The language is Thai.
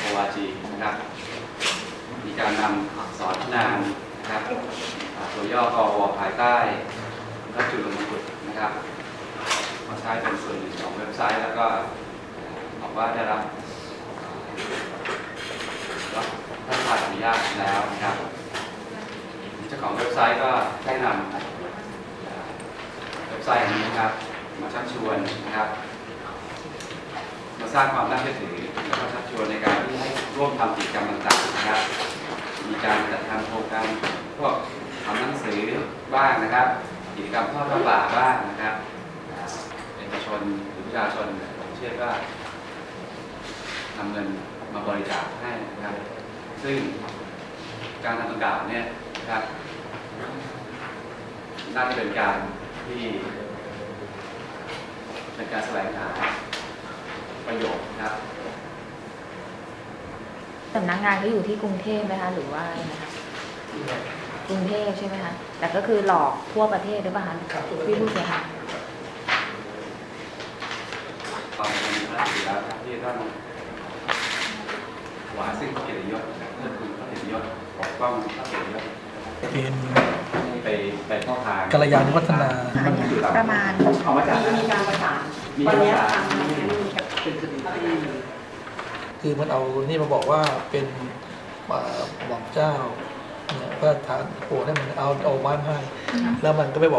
โควาจีนะครับ มีการนำอักษรนามนะครับตัวย่อกวภายใต้รัจุลมกุฎนะครับมาใช้เป็นส่วนหนึ่งของเว็บไซต์แล้วก็บอกว่าได้รับรับท่านผ่านอนุญาตแล้วนะครับเจ้าของเว็บไซต์ก็ได้นำเว็บไซต์นี้นะครับ มาชักชวนนะครับมาสร้างความน่าเชื่อถือแล้วก็ชักชวนในการ ร่วมทำกิจกรรมต่างๆนะครับ มีการจัดทำโครงการพวกทำหนังสือบ้างนะครับ กิจกรรมทอดผ้าป่าบ้างนะครับเอกชนหรือประชาชนผมเชื่อว่านำเงินมาบริจาคให้นะครับ ซึ่งการทำดังกล่าวเนี่ยนะครับน่าจะเป็นการที่เป็นการแสวงหาประโยชน์นะครับ สำนักงานก็อยู่ที่กรุงเทพไหมคะ หรือว่ายังไงคะกรุงเทพใช่ไหมคะ แต่ก็คือหลอกทั่วประเทศหรือเปล่าคะพี่ผู้เสียหายตอนนี้พระศิลาที่ท่านหวาซึ่งพระเกียรติยศเพื่อคุณพระเกียรติยศปกป้องพระเกียรติยศเป็นไปไปเข้าทางกัลยาณวัฒนา ประมาณ เอามาจากมีมีการประสานมีวันภาเนี้ยษาทางทางนี้มีกับ เป็นคดี คือมันเอานี่มาบอกว่าเป็นอ่าหม่อมเจ้าเนี่ยพระทานโปรดให้มันเอาเอาไม้มาให้แล้วมันก็ไม่บอก